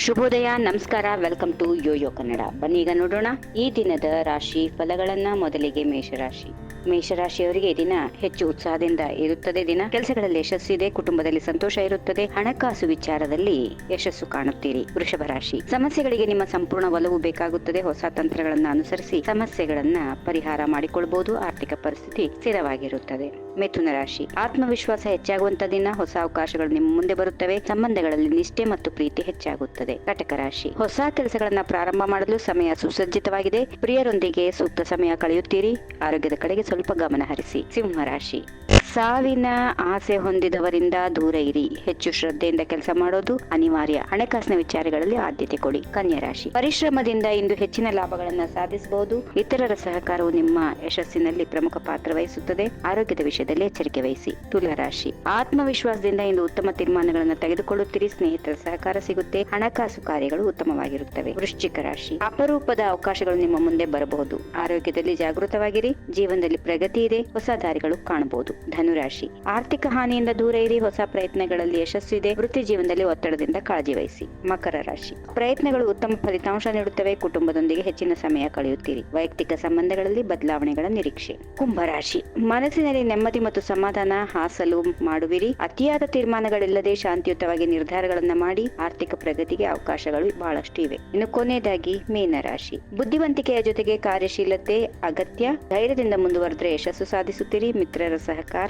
ಶುಭೋದಯ, ನಮಸ್ಕಾರ welcome to Yoyo Kannada ಬನ್ನಿ ಈಗ ನೋಡೋಣ ಈ ದಿನದ ರಾಶಿ ಫಲಗಳನ್ನ ಮೊದಲಿಗೆ ಮೇಷರಾಶಿ. ಮೇಷರಾಶಿಯವರಿಗೆ ದಿನ ಹೆಚ್ಚು ಉತ್ಸಾಹದಿಂದ ಇರುತ್ತದೆ ದಿನ. ಕೆಲಸಗಳಲ್ಲಿ ಯಶಸ್ಸಿದೆ ಕುಟುಂಬದಲ್ಲಿ ಸಂತೋಷ ಇರುತ್ತದೆ. ಹಣಕಾಸು ವಿಚಾರದಲ್ಲಿ ಯಶಸ್ಸು ಕಾಣುತ್ತೀರಿ. ವೃಷಭ ರಾಶಿ. ಸಮಸ್ಯೆಗಳಿಗೆ ನಿಮ್ಮ ಸಂಪೂರ್ಣ ಒಲವು ಬೇಕಾಗುತ್ತದೆ. ಹೊಸ ತಂತ್ರಗಳನ್ನು ಅನುಸರಿಸಿ ಸಮಸ್ಯೆಗಳನ್ನ ಪರಿಹಾರ ಮಾಡಿಕೊಳ್ಳಬಹುದು ಆರ್ಥಿಕ ಪರಿಸ್ಥಿತಿ ಸ್ಥಿರವಾಗಿರುತ್ತದೆ. ಮಿಥುನ ರಾಶಿ. ಆತ್ಮವಿಶ್ವಾಸ ಹೆಚ್ಚಾಗುವಂತ ದಿನ, ಹೊಸ ಅವಕಾಶಗಳು ನಿಮ್ಮ ಮುಂದೆ ಬರುತ್ತವೆ. ಸಂಬಂಧಗಳಲ್ಲಿ ನಿಷ್ಠೆ ಮತ್ತು ಪ್ರೀತಿ ಹೆಚ್ಚಾಗುತ್ತದೆ. ಕಟಕ ರಾಶಿ. ಹೊಸ ಕೆಲಸಗಳನ್ನ ಪ್ರಾರಂಭ ಮಾಡಲು ಸಮಯ ಸುಸಜ್ಜಿತವಾಗಿದೆ. ಪ್ರಿಯರೊಂದಿಗೆ ಸೂಕ್ತ ಸಮಯ ಕಳೆಯುತ್ತೀರಿ. ಆರೋಗ್ಯದ ಕಡೆಗೆ ಸ್ವಲ್ಪ ಗಮನ ಹರಿಸಿ. ಸಿಂಹ ರಾಶಿ. ಸಾವಿನ ಆಸೆ ಹೊಂದಿದವರಿಂದ ದೂರ ಇರಿ. ಹೆಚ್ಚು ಶ್ರದ್ಧೆಯಿಂದ ಕೆಲಸ ಮಾಡೋದು ಅನಿವಾರ್ಯ. ಹಣಕಾಸಿನ ವಿಚಾರಗಳಲ್ಲಿ ಆದ್ಯತೆ ಕೊಡಿ. ಕನ್ಯಾ ರಾಶಿ. ಪರಿಶ್ರಮದಿಂದ ಇಂದು ಹೆಚ್ಚಿನ ಲಾಭಗಳನ್ನು ಸಾಧಿಸಬಹುದು. ಇತರರ ಸಹಕಾರವು ನಿಮ್ಮ ಯಶಸ್ಸಿನಲ್ಲಿ ಪ್ರಮುಖ ಪಾತ್ರ ವಹಿಸುತ್ತದೆ. ಆರೋಗ್ಯದ ವಿಷಯದಲ್ಲಿ ಎಚ್ಚರಿಕೆ ವಹಿಸಿ. ತುಲಾರಾಶಿ ಆತ್ಮವಿಶ್ವಾಸದಿಂದ ಇಂದು ಉತ್ತಮ ತೀರ್ಮಾನಗಳನ್ನು ತೆಗೆದುಕೊಳ್ಳುತ್ತೀರಿ. ಸ್ನೇಹಿತರ ಸಹಕಾರ ಸಿಗುತ್ತೆ. ಹಣಕಾಸು ಕಾರ್ಯಗಳು ಉತ್ತಮವಾಗಿರುತ್ತವೆ. ವೃಶ್ಚಿಕ ರಾಶಿ. ಅಪರೂಪದ ಅವಕಾಶಗಳು ನಿಮ್ಮ ಮುಂದೆ ಬರಬಹುದು. ಆರೋಗ್ಯದಲ್ಲಿ ಜಾಗೃತವಾಗಿರಿ. ಜೀವನದಲ್ಲಿ ಪ್ರಗತಿ ಇದೆ. ಹೊಸ ದಾರಿಗಳು ಕಾಣಬಹುದು. ಧನುರಾಶಿ. ಆರ್ಥಿಕ ಹಾನಿಯಿಂದ ದೂರ ಇರಿ, ಹೊಸ ಪ್ರಯತ್ನಗಳಲ್ಲಿ ಯಶಸ್ಸು ಇದೆ. ವೃತ್ತಿ ಜೀವನದಲ್ಲಿ ಒತ್ತಡದಿಂದ ಕಾಳಜಿ ವಹಿಸಿ. ಮಕರ ರಾಶಿ. ಪ್ರಯತ್ನಗಳು ಉತ್ತಮ ಫಲಿತಾಂಶ ನೀಡುತ್ತವೆ. ಕುಟುಂಬದೊಂದಿಗೆ ಹೆಚ್ಚಿನ ಸಮಯ ಕಳೆಯುತ್ತೀರಿ. ವೈಯಕ್ತಿಕ ಸಂಬಂಧಗಳಲ್ಲಿ ಬದಲಾವಣೆಗಳ ನಿರೀಕ್ಷೆ. ಕುಂಭರಾಶಿ ಮನಸ್ಸಿನಲ್ಲಿ ನೆಮ್ಮದಿ ಮತ್ತು ಸಮಾಧಾನ ಹಾಸಲು ಮಾಡುವಿರಿ. ಅತಿಯಾದ ತೀರ್ಮಾನಗಳಿಲ್ಲದೆ ಶಾಂತಿಯುತವಾಗಿ ನಿರ್ಧಾರಗಳನ್ನು ಮಾಡಿ ಆರ್ಥಿಕ ಪ್ರಗತಿಗೆ ಅವಕಾಶಗಳು ಬಹಳಷ್ಟು ಇವೆ. ಇನ್ನು ಕೊನೆಯದಾಗಿ ಮೀನರಾಶಿ ಬುದ್ಧಿವಂತಿಕೆಯ ಜೊತೆಗೆ ಕಾರ್ಯಶೀಲತೆ, ಅಗತ್ಯ. ಧೈರ್ಯದಿಂದ ಮುಂದುವರೆದ್ರೆ ಯಶಸ್ಸು ಸಾಧಿಸುತ್ತೀರಿ. ಮಿತ್ರರ ಸಹಕಾರ